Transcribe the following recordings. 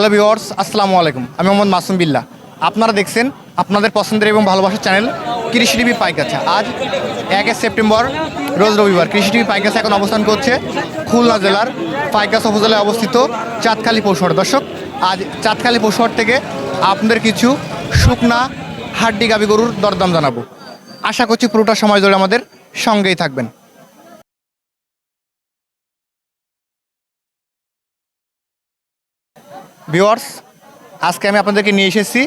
Hello viewers আসসালামু আলাইকুম। আমি মোহাম্মদ মাসুম বিল্লাহ। আপনারা দেখছেন আপনাদের পছন্দের এবং ভালোবাসার চ্যানেল কৃষি টিভি পাইকাছা আজ একে সেপ্টেম্বর, রোজ রবিবার। কৃষি টিভি পাইকাছা এখন অবস্থান করছে খুলনা জেলার পাইকাছ উপজেলায় অবস্থিত চাঁদখালী পৌষহাট দর্শক, আজ চাঁদখালী পৌষহাট থেকে আপনাদের কিছু শুকনা হাড্ডি গাবি গরুর দরদাম জানাব। আশা করছি পুরোটা সময় ধরে আমাদের সঙ্গেই থাকবেন। ভিওয়ার্স আজকে আমি আপনাদেরকে নিয়ে এসেছি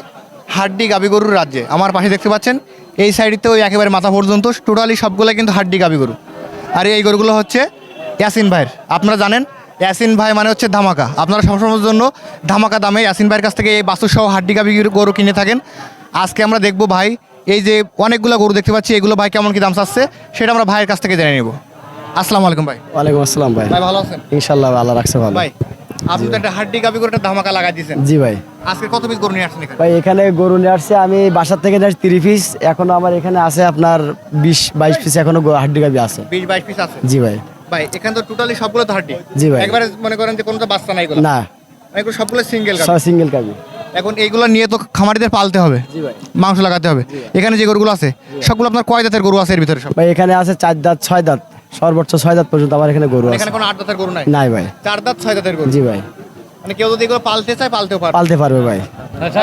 হাড্ডি গরুর রাজ্যে। আমার পাশে দেখতে পাচ্ছেন এই সাইডে ওই একেবারে মাথা পর্যন্ত টোটালি সবগুলো কিন্তু হাড্ডি গরু। আর এই গরুগুলো হচ্ছে ইয়াসিন ভাইয়ের। আপনারা জানেন ইয়াসিন ভাই মানে হচ্ছে ধামাকা। আপনারা সবসময়ের জন্য ধামাকা দামে ইয়াসিন ভাইয়ের কাছ থেকে এই বাসু সহ হাড্ডি গাবি গরু কিনে থাকেন। আজকে আমরা দেখব ভাই এই যে অনেকগুলো গরু দেখতে পাচ্ছি এগুলো ভাই কেমন কি দাম চাচ্ছে সেটা আমরা ভাইয়ের কাছ থেকে জেনে নেব। আসসালামু আলাইকুম ভাই। ওয়ালাইকুম আসসালাম ভাই। ভাই ভালো আছেন? ইনশাল্লাহ ভালো রাখছে ভালো। ভাই আপনি তো একটা হাড্ডি গাবি গরুটা ধামাকা লাগাই দিয়েছেন জি ভাই। আজকে কত পিস গরু নিয়ে আসছেন এখানে? ভাই এখানে গরু নিয়ে আসছে আমি বাসার থেকে আসছি তিরিশ পিস এখনও আমার এখানে আছে আপনার বিশ বাইশ পিস এখনও হাড্ডি গাবি আছে। বিশ বাইশ পিস আছে? জি ভাই। ভাই এখানে তো টোটালি সবগুলো তো হাড্ডি। জি ভাই। একবারে মনে করেন যে কোনো বাচ্চা নাই না। এগুলো সবগুলো সিঙ্গেল সব সিঙ্গেল গাবি। এখন এইগুলো নিয়ে তো খামারিদের পালতে হবে। মাংস লাগাতে হবে। এখানে যে গরুগুলো আছে সবগুলো আপনার কয় দাঁতের গরু আছে এর ভিতরে সব? ভাই এখানে আছে চার দাঁত ছয় দাঁত। সর্বোচ্চ ছয় দাঁত পর্যন্ত আমার এখানে গরু আছে। এখানে কোনো আট দাঁতের গরু নাই? নাই ভাই। চার দাঁত ছয় দাঁতের গরু? জি ভাই। মানে কেউ যদি এগুলো পালতে চায় পালতেও পারবে। পালতে পারবে ভাই।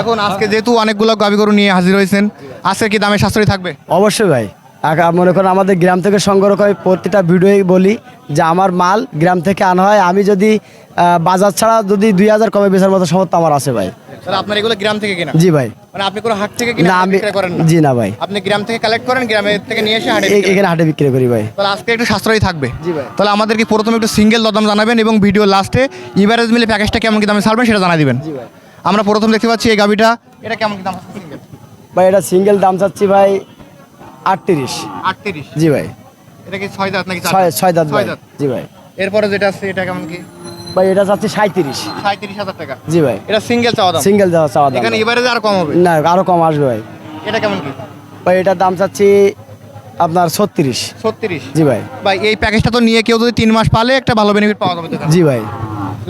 এখন আজকে যেহেতু অনেকগুলো গাবি গরু নিয়ে হাজির হয়েছেন আজকে কি দামে সাশ্রয়ী থাকবে? অবশ্যই ভাই। মনে করেন আমাদের গ্রাম থেকে সংগ্রহ করে প্রতিটা ভিডিওই বলি যে আমার মাল গ্রাম থেকে আনা হয়। আমি যদি বাজার ছাড়া যদি দুই হাজার কমে বেচার মতো সমর্থ আমার আছে ভাই। আপনার এগুলো গ্রাম থেকে কিনা? জি ভাই। মানে আপনি কোনো হাট থেকে কিনা না আমি করেন জি না ভাই। আপনি গ্রাম থেকে কালেক্ট করেন গ্রামের থেকে নিয়ে এসে হাটে। এখানে হাটে বিক্রি করি ভাই। তাহলে আজকে একটু সাশ্রয়ী থাকবে। জি ভাই। তাহলে আমাদেরকে প্রথমে একটু সিঙ্গেল দরদাম জানাবেন এবং ভিডিও লাস্টে ইভারেজ মিলে প্যাকেজটা কেমন কি দামে ছাড়বেন সেটা জানা দিবেন। জি ভাই। আমরা প্রথম দেখতে পাচ্ছি এই গাবিটা। এটা কেমন কি দাম সিঙ্গেল ভাই এটা সিঙ্গেল দাম চাচ্ছি ভাই আটত্রিশ। আটত্রিশ? জি ভাই। এটা কি ছয় দাঁত নাকি ছয় ছয় দাঁত ছয় দাঁত। জি ভাই। এরপরে যেটা আছে এটা কেমন কি? ভাই এটা চাচ্ছি সাঁত্রিশ সাঁত্রিশ হাজার টাকা। জি ভাই। এটা সিঙ্গেল চাওয়া দাম? সিঙ্গেল দেওয়া চাওয়া দাম। এখানে এবারে আর কম হবে? না আরও কম আসবে ভাই। এটা কেমন কি? ভাই এটার দাম চাচ্ছি আপনার ছত্রিশ। ছত্রিশ? জি ভাই। ভাই এই প্যাকেজটা তো নিয়ে কেউ যদি তিন মাস পালে একটা ভালো বেনিফিট পাওয়া যাবে জি ভাই।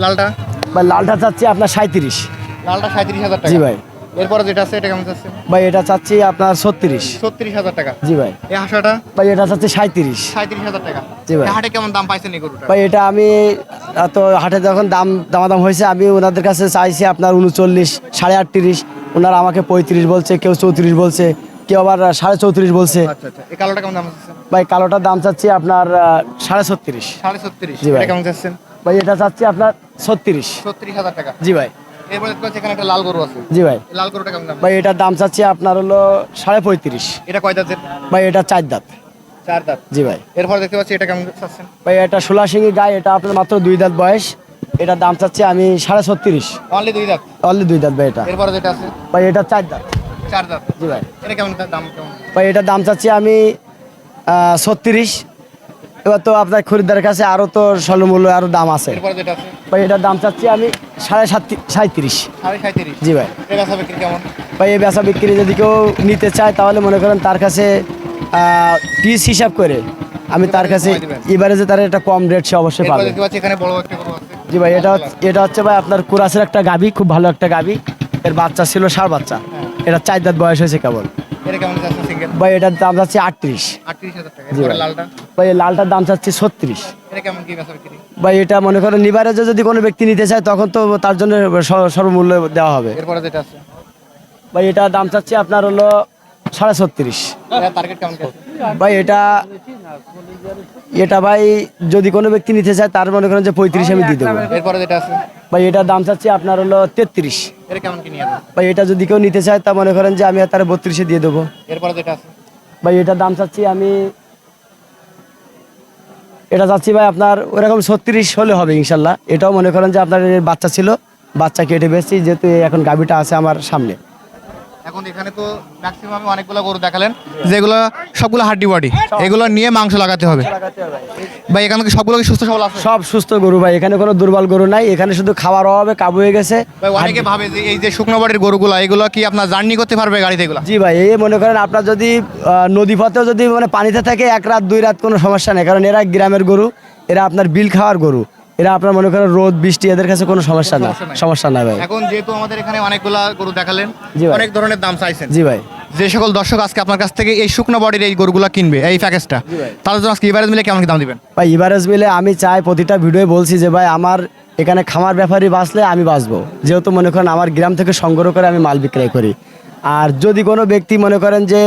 লালটা? ভাই লালটা চাচ্ছি আপনার সাঁত্রিশ লালটা সাঁত্রিশ হাজার টাকা। জি ভাই। এরপরে যেটা আছে এটা কেমন যাচ্ছে ভাই এটা চাচ্ছি আপনার ছত্রিশ। ছত্রিশ হাজার টাকা। জি ভাই। এই হাঁসাটা? ভাই এটা চাচ্ছি সাঁত্রিশ সাঁত্রিশ হাজার টাকা। জি ভাই। হাটে কেমন দাম পাইছেন এই গরুটা? ভাই এটা আমি এত হাটে যখন দাম দামাদাম হয়েছে আমি ওনাদের কাছে চাইছি আপনার উনচল্লিশ সাড়ে আটত্রিশ। ওনারা আমাকে পঁয়ত্রিশ বলছে কেউ চৌত্রিশ বলছে কেউ আবার সাড়ে চৌত্রিশ বলছে। আচ্ছা আচ্ছা আছে ভাই কালোটার দাম চাচ্ছি আপনার সাড়ে ছত্রিশ। সাড়ে ছত্রিশ। জি ভাই। কেমন যাচ্ছেন ভাই এটা চাচ্ছি আপনার ছত্রিশ। ছত্রিশ হাজার টাকা। জি ভাই। লাল গরু আছে। জি ভাই। লাল গরুটা কেমন ভাই এটার দাম চাচ্ছি আপনার হলো সাড়ে পঁয়ত্রিশ। এটা কয় দাঁতের? ভাই এটা চার দাঁত। চার দাঁত। জি ভাই। এরপরে দেখতে পাচ্ছি এটা কেমন চাচ্ছেন? ভাই এটা গায়ে এটা আপনার মাত্র দুই দাঁত বয়স। এটার দাম চাচ্ছি আমি সাড়ে ছত্রিশ। অনলি দুই দাঁত? অনলি দুই দাঁত ভাই এটা। এরপরে যেটা আছে? ভাই এটা চার দাঁত। চার দাঁত। জি ভাই। এটা কেমন দাম কেমন? ভাই এটার দাম চাচ্ছি আমি ছত্রিশ। এবার তো আপনার খরিদ্দারের কাছে আরও তো স্বল্পমূল্য আরও দাম আছে। ভাই এটার দাম চাচ্ছি আমি সাড়ে সাত সাঁত্রিশ জি ভাই। এটা কেমন? ভাই এই বেচা বিক্রি যদি কেউ নিতে চায় তাহলে মনে করেন তার কাছে পিস হিসাব করে আমি তার কাছে এবারে যে তার একটা কম রেট সে অবশ্যই পাবে। জি ভাই এটা এটা হচ্ছে ভাই আপনার কুরাসের একটা গাবি খুব ভালো একটা গাবি এর বাচ্চা ছিল সার বাচ্চা। এটা চার দাঁত বয়স হয়েছে কেবল। যাচ্ছে ভাই এটার দাম যাচ্ছে আটত্রিশ। ভাই। লালটার দাম চাচ্ছে ছত্রিশ। ভাই এটা মনে করেন নিবারেজে যদি কোনো ব্যক্তি নিতে চায় তখন তো তার জন্য সর্বমূল্য দেওয়া হবে। ভাই এটা দাম চাচ্ছে আপনার হলো সাড়ে ছত্রিশ। এটা? ভাই এটা এটা ভাই যদি কোনো ব্যক্তি নিতে চায় তার মনে করেন যে পঁয়ত্রিশ আমি দিয়ে দেবো। ভাই এটার দাম চাচ্ছি আপনার হলো তেত্রিশ। এটা ভাই এটা যদি কেউ নিতে চায় তা মনে করেন যে আমি তার বত্রিশে দিয়ে দেবো। ভাই এটার দাম চাচ্ছি আমি এটা চাচ্ছি ভাই আপনার ওরকম ছত্রিশ হলে হবে ইনশাল্লাহ। এটাও মনে করেন যে আপনার বাচ্চা ছিল বাচ্চা কেটে বেশি যেহেতু এখন গাভিটা আছে আমার সামনে। এখন এখানে তো ম্যাক্সিমাম অনেকগুলো গরু দেখালেন যেগুলো সবগুলো হাড্ডি বডি এগুলো নিয়ে মাংস লাগাতে হবে। ভাই এখানে কি সবগুলো কি সুস্থ সবল আছে? সব সুস্থ গরু ভাই এখানে কোনো দুর্বল গরু নাই এখানে শুধু খাওয়ার অভাবে কাবু হয়ে গেছে। ভাই অনেকে ভাবে যে এই যে শুকনো বডির গরুগুলো এগুলো কি আপনার জার্নি করতে পারবে গাড়িতে এগুলো? জি ভাই এই মনে করেন আপনার যদি নদী পথেও যদি মানে পানিতে থাকে এক রাত দুই রাত কোনো সমস্যা নেই কারণ এরা গ্রামের গরু এরা আপনার বিল খাওয়ার গরু। এরা আপনার মনে করেন রোদ বৃষ্টি এদের কাছে কোনো সমস্যা না। সমস্যা না ভাই। এখন যেহেতু আমাদের এখানে অনেকগুলা গরু দেখালেন অনেক ধরনের দাম চাইছেন। জি ভাই। যে সকল দর্শক আজকে আপনার কাছ থেকে এই শুকনো বডির এই গরুগুলো কিনবে এই প্যাকেজটা। তাদের জন্য আজকে ইভারেজ মিলে কেমন দাম দিবেন? ভাই ইভারেজ মিলে আমি চাই প্রতিটা ভিডিওয়ে বলছি যে ভাই আমার এখানে খামার ব্যাপারই বাঁচলে আমি বাঁচবো। যেহেতু মনে করেন আমার গ্রাম থেকে সংগ্রহ করে আমি মাল বিক্রয় করি। আর যদি কোনো ব্যক্তি মনে করেন যে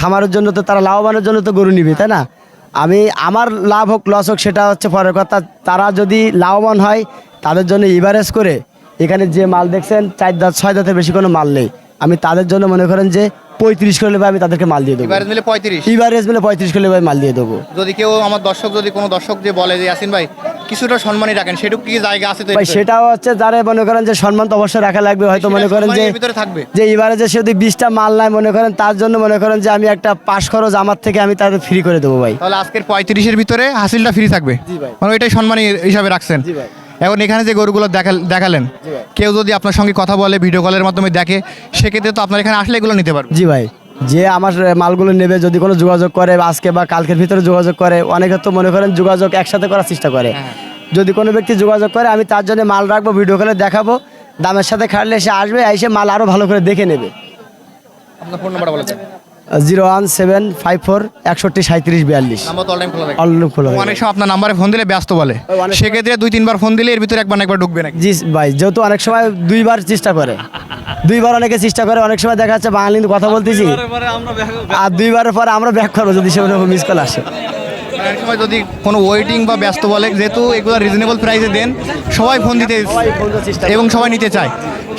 খামারের জন্য তো তারা লাভবানের জন্য তো গরু নিবে তাই না? আমি আমার লাভ হোক লস হোক সেটা হচ্ছে পরের কথা। তারা যদি লাভবান হয় তাদের জন্য ইভারেজ করে এখানে যে মাল দেখছেন চার দাঁত ছয় দাঁতের বেশি কোনো মাল নেই। আমি তাদের জন্য মনে করেন যে পঁয়ত্রিশ করে আমি তাদেরকে মাল দিয়ে দেবো। এভারেজ মিলে পঁয়ত্রিশ। ইভারেজ মিলে পঁয়ত্রিশ করে মাল দিয়ে দেবো। যদি কেউ আমার দর্শক যদি কোনো দর্শক যে বলে যে ইয়াসিন ভাই কিছুটা সম্মানই রাখেন সেটুকু কি জায়গা আছে তো ভাই? সেটাও হচ্ছে যারা মনে করেন যে সম্মান তো অবশ্যই রাখা লাগবে হয়তো মনে করেন যে ভিতরে থাকবে। যে এবারে যে সে যদি বিশটা মাল নাই মনে করেন তার জন্য মনে করেন যে আমি একটা পাশ খরচ আমার থেকে আমি তাদের ফ্রি করে দেবো ভাই। তাহলে আজকের পঁয়ত্রিশের ভিতরে হাসিলটা ফ্রি থাকবে। জি ভাই। মানে ওইটাই সম্মানী হিসাবে রাখছেন। জি ভাই। এখন এখানে যে গরুগুলো দেখাল- দেখালেন কেউ যদি আপনার সঙ্গে কথা বলে ভিডিও কলের মাধ্যমে দেখে সেক্ষেত্রে তো আপনার এখানে আসলে এগুলো নিতে পারবে জি ভাই। যে আমার মালগুলো নেবে যদি কোনো যোগাযোগ করে আজকে বা কালকের ভিতরে যোগাযোগ করে অনেকে তো মনে করেন যোগাযোগ একসাথে করার চেষ্টা করে। যদি কোনো ব্যক্তি যোগাযোগ করে আমি তার জন্য মাল রাখব ভিডিও কলে দেখাবো দামের সাথে খাটলে সে আসবে এসে মাল আরও ভালো করে দেখে নেবে। আপনার ফোন নাম্বার বলে zero one seven five four একষট্টি সাঁত্রিশ বিয়াল্লিশ। খোলা। অনেক সময় আপনার নাম্বারে ফোন দিলে ব্যস্ত বলে। সেক্ষেত্রে দুই তিনবার ফোন দিলে এর ভিতরে একবার একবার ঢুকবে না জি ভাই যেহেতু অনেক সময় দুইবার চেষ্টা করে। দুইবার অনেকে চেষ্টা করে অনেক সময় দেখা যাচ্ছে বাঙালি কিন্তু কথা বলতেছি। আর দুইবারের পরে আমরা ব্যাক করব যদি সে মিস কল আসে। অনেক সময় যদি কোনো ওয়েটিং বা ব্যস্ত বলে যেহেতু এগুলো রিজনেবল প্রাইসে দেন সবাই ফোন দিতে করে। এবং সবাই নিতে চায়।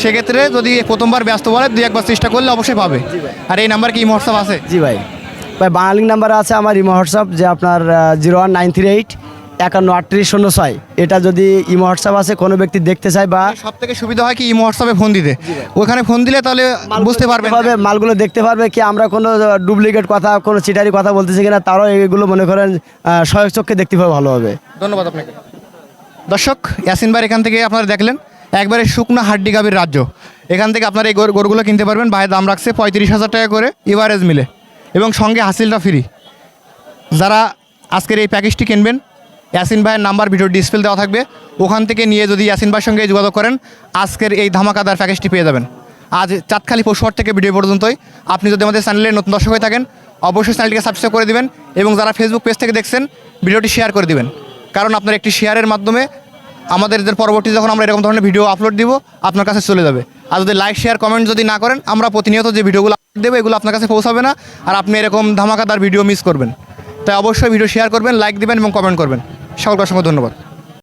সেক্ষেত্রে যদি প্রথমবার ব্যস্ত বলে দুই একবার চেষ্টা করলে অবশ্যই পাবে। আর এই নাম্বার কি হোয়াটসঅ্যাপ আছে? জি ভাই। ভাই বাঙালি নাম্বার আছে আমার ইমো হোয়াটসঅ্যাপ যে আপনার zero one nine three eight একান্ন আটত্রিশ শূন্য ছয়। এটা যদি ইমো হোয়াটসঅ্যাপ আছে কোনো ব্যক্তি দেখতে চায় বা সব থেকে সুবিধা হয় কি ইমো হোয়াটসঅ্যাপে ফোন দিতে? ওখানে ফোন দিলে তাহলে বুঝতে পারবেন। পারবে মালগুলো দেখতে পারবে কি আমরা কোনো ডুপ্লিকেট কথা কোনো চিটারি কথা বলতেছি কিনা তারাও এগুলো মনে করেন সহায়ক চোখে দেখতে পাবে ভালোভাবে ধন্যবাদ আপনাকে। দর্শক ইয়াসিন ভাই এখান থেকে আপনারা দেখলেন একবারে শুকনো হাড্ডি গাবির রাজ্য। এখান থেকে আপনারা এই গরু- গরুগুলো কিনতে পারবেন ভাইয়ের দাম রাখছে পঁয়ত্রিশ হাজার টাকা করে এভারেজ মিলে। এবং সঙ্গে হাসিলটা ফ্রি। যারা আজকের এই প্যাকেজটি কিনবেন ইয়াসিন ভাইয়ের নাম্বার ভিডিও ডিসপ্লে দেওয়া থাকবে। ওখান থেকে নিয়ে যদি ইয়াসিন ভাইয়ের সঙ্গে যোগাযোগ করেন, আজকের এই ধামাকাদার প্যাকেজটি পেয়ে যাবেন। আজ চাঁদখালি পশুহাট থেকে ভিডিও পর্যন্তই। আপনি যদি আমাদের চ্যানেলে নতুন দর্শক হয়ে থাকেন, অবশ্যই চ্যানেলটিকে সাবস্ক্রাইব করে দিবেন এবং যারা ফেসবুক পেজ থেকে দেখছেন, ভিডিওটি শেয়ার করে দিবেন। কারণ আপনার একটি শেয়ারের মাধ্যমে আমাদের এদের পরবর্তী যখন আমরা এরকম ধরনের ভিডিও আপলোড দিব, আপনার কাছে চলে যাবে। আর যদি লাইক শেয়ার কমেন্ট যদি না করেন, আমরা প্রতিনিয়ত যে ভিডিওগুলো দেবো, এগুলো আপনার কাছে পৌঁছাবে না। আর আপনি এরকম ধামাকাদার ভিডিও মিস করবেন। তাই অবশ্যই ভিডিও শেয়ার করবেন লাইক দিবেন এবং কমেন্ট করবেন। সকলকে অসংখ্য ধন্যবাদ।